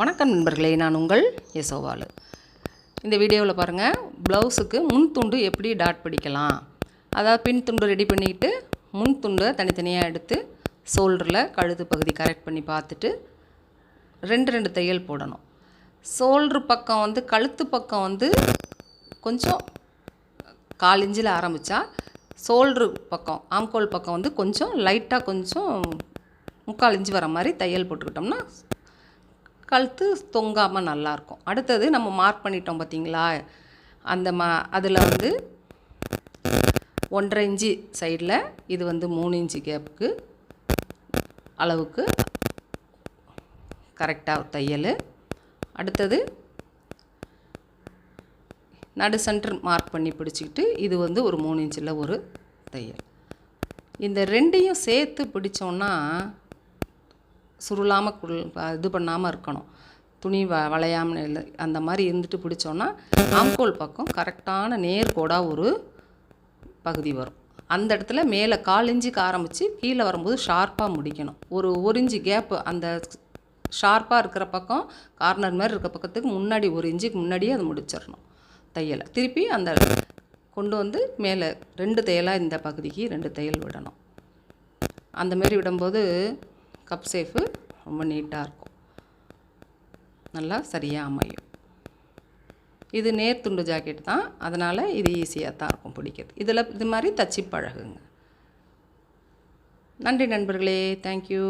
வணக்கம் நண்பர்களே நான் உங்கள் யசோவாலு இந்த வீடியோவில் பாருங்கள் ப்ளவுஸுக்கு முன் துண்டு எப்படி டாட் பிடிக்கலாம்? அதாவது பின் துண்டு ரெடி பண்ணிக்கிட்டு முன் துண்டை தனித்தனியாக எடுத்து ஷோல்டரில் கழுத்து பகுதி கரெக்ட் பண்ணி பார்த்துட்டு ரெண்டு ரெண்டு தையல் போடணும். ஷோல்ட்ரு பக்கம் வந்து கழுத்து பக்கம் வந்து கொஞ்சம் கால் இன்ச்சில் ஆரம்பித்தா ஷோல்ட்ரு பக்கம் ஆம்கோல் பக்கம் வந்து கொஞ்சம் லைட்டாக கொஞ்சம் முக்கால் இஞ்சி வர மாதிரி தையல் போட்டுக்கிட்டோம்னா கழுத்து தொங்காமல் நல்லாயிருக்கும் அடுத்தது நம்ம மார்க் பண்ணிட்டோம் பார்த்தீங்களா அந்த மா அதில் வந்து ஒன்றரை இன்ச்சு சைடில் இது வந்து மூணு இன்ச்சு கேப்புக்கு அளவுக்கு கரெக்டாக தையல். அடுத்தது நடு சென்டர் மார்க் பண்ணி பிடிச்சிக்கிட்டு இது வந்து ஒரு மூணு இன்ச்சில் ஒரு தையல். இந்த ரெண்டையும் சேர்த்து பிடிச்சோன்னா சுருளாமல் குள் இது பண்ணாமல் இருக்கணும். துணி வ வளையாமல் இல்லை அந்த மாதிரி இருந்துட்டு பிடிச்சோன்னா ஆம்கோல் பக்கம் கரெக்டான நேர்கோடாக ஒரு பகுதி வரும். அந்த இடத்துல மேலே கால் இஞ்சிக்கு ஆரம்பித்து கீழே வரும்போது ஷார்ப்பாக முடிக்கணும். ஒரு ஒரு இஞ்சி கேப்பு அந்த ஷார்ப்பாக இருக்கிற பக்கம் கார்னர் மாதிரி இருக்கிற பக்கத்துக்கு முன்னாடி ஒரு இஞ்சிக்கு முன்னாடியே அதை முடிச்சிடணும் தையலை. திருப்பி அந்த கொண்டு வந்து மேலே ரெண்டு தையலாக இந்த பகுதிக்கு ரெண்டு தையல் விடணும். அந்தமாரி விடும்போது கப் சேஃபு ரொம்ப நீட்டாக இருக்கும். நல்லா சரியாக அமையும். இது நேர் துண்டு ஜாக்கெட் தான். அதனால் இது ஈஸியாக தான் இருக்கும் பிடிக்கிறது இதில் இது மாதிரி தச்சு பழகுங்க. நன்றி நண்பர்களே. தேங்க்யூ